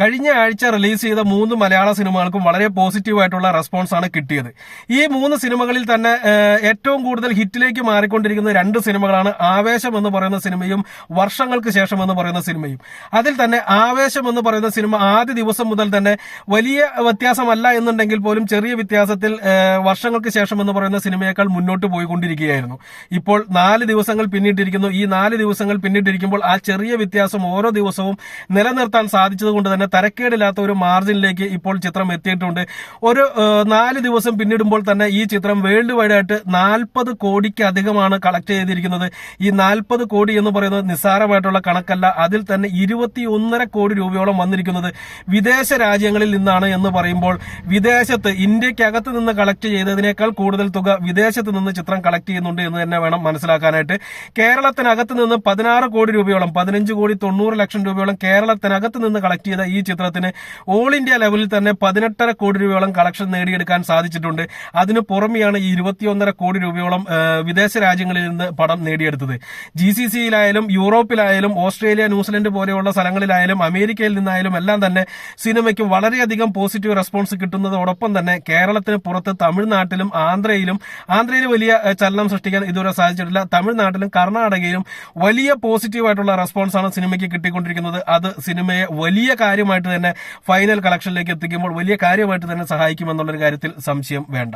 കഴിഞ്ഞ ആഴ്ച റിലീസ് ചെയ്ത മൂന്ന് മലയാള സിനിമകൾക്കും വളരെ പോസിറ്റീവായിട്ടുള്ള റെസ്പോൺസ് ആണ് കിട്ടിയത്. ഈ മൂന്ന് സിനിമകളിൽ തന്നെ ഏറ്റവും കൂടുതൽ ഹിറ്റിലേക്ക് മാറിക്കൊണ്ടിരിക്കുന്ന രണ്ട് സിനിമകളാണ് ആവേശം എന്ന് പറയുന്ന സിനിമയും വർഷങ്ങൾക്ക് ശേഷം എന്ന് പറയുന്ന സിനിമയും. അതിൽ തന്നെ ആവേശം എന്ന് പറയുന്ന സിനിമ ആദ്യ ദിവസം മുതൽ തന്നെ വലിയ വ്യത്യാസമല്ല എന്നുണ്ടെങ്കിൽ പോലും ചെറിയ വ്യത്യാസത്തിൽ വർഷങ്ങൾക്ക് ശേഷം എന്ന് പറയുന്ന സിനിമയേക്കാൾ മുന്നോട്ട് പോയിക്കൊണ്ടിരിക്കുകയായിരുന്നു. ഇപ്പോൾ നാല് ദിവസങ്ങൾ പിന്നിട്ടിരിക്കുന്നു. ഈ നാല് ദിവസങ്ങൾ പിന്നിട്ടിരിക്കുമ്പോൾ ആ ചെറിയ വ്യത്യാസം ഓരോ ദിവസവും നിലനിർത്താൻ സാധിച്ചതുകൊണ്ട് തന്നെ തരക്കേടില്ലാത്ത ഒരു മാർജിനിലേക്ക് ഇപ്പോൾ ചിത്രം എത്തിയിട്ടുണ്ട്. ഒരു നാല് ദിവസം പിന്നിടുമ്പോൾ തന്നെ ഈ ചിത്രം വേൾഡ് വൈഡ് ആയിട്ട് നാൽപ്പത് കോടിക്ക് അധികമാണ് കളക്ട് ചെയ്തിരിക്കുന്നത്. ഈ നാൽപ്പത് കോടി എന്ന് പറയുന്നത് നിസ്സാരമായിട്ടുള്ള കണക്കല്ല. അതിൽ തന്നെ ഇരുപത്തി ഒന്നര കോടി രൂപയോളം വന്നിരിക്കുന്നത് വിദേശ രാജ്യങ്ങളിൽ നിന്നാണ് എന്ന് പറയുമ്പോൾ വിദേശത്ത് ഇന്ത്യക്കകത്ത് നിന്ന് കളക്ട് ചെയ്തതിനേക്കാൾ കൂടുതൽ തുക വിദേശത്ത് നിന്ന് ചിത്രം കളക്ട് ചെയ്യുന്നുണ്ട് എന്ന് തന്നെ വേണം മനസ്സിലാക്കാനായിട്ട്. കേരളത്തിനകത്ത് നിന്ന് പതിനാറ് കോടി രൂപയോളം പതിനഞ്ച് കോടി തൊണ്ണൂറ് ലക്ഷം രൂപയോളം കേരളത്തിനകത്ത് നിന്ന് കളക്ട് ചെയ്ത ഈ ചിത്രത്തിന് ഓൾ ഇന്ത്യ ലെവലിൽ തന്നെ പതിനെട്ടര കോടി രൂപയോളം കളക്ഷൻ നേടിയെടുക്കാൻ സാധിച്ചിട്ടുണ്ട്. അതിന് പുറമെയാണ് ഈ ഇരുപത്തിയൊന്നര കോടി രൂപയോളം വിദേശ രാജ്യങ്ങളിൽ നിന്ന് പടം നേടിയെടുത്തത്. ജി സി സിയിലായാലും യൂറോപ്പിലായാലും ഓസ്ട്രേലിയ ന്യൂസിലൻഡ് പോലെയുള്ള സ്ഥലങ്ങളിലായാലും അമേരിക്കയിൽ നിന്നായാലും എല്ലാം തന്നെ സിനിമയ്ക്ക് വളരെയധികം പോസിറ്റീവ് റെസ്പോൺസ് കിട്ടുന്നതോടൊപ്പം തന്നെ കേരളത്തിന് പുറത്ത് തമിഴ്നാട്ടിലും ആന്ധ്രയിലും ആന്ധ്രയിൽ വലിയ ചലനം സൃഷ്ടിക്കാൻ ഇതുവരെ സാധിച്ചിട്ടില്ല. തമിഴ്നാട്ടിലും കർണാടകയിലും വലിയ പോസിറ്റീവ് ആയിട്ടുള്ള റെസ്പോൺസ് ആണ് സിനിമയ്ക്ക് കിട്ടിക്കൊണ്ടിരിക്കുന്നത്. അത് സിനിമയെ വലിയ കാര്യമായിട്ട് തന്നെ ഫൈനൽ കളക്ഷനിലേക്ക് എത്തിക്കുമ്പോൾ വലിയ കാര്യമായിട്ട് തന്നെ സഹായിക്കുമെന്നുള്ളൊരു കാര്യത്തിൽ സംശയം വേണ്ട.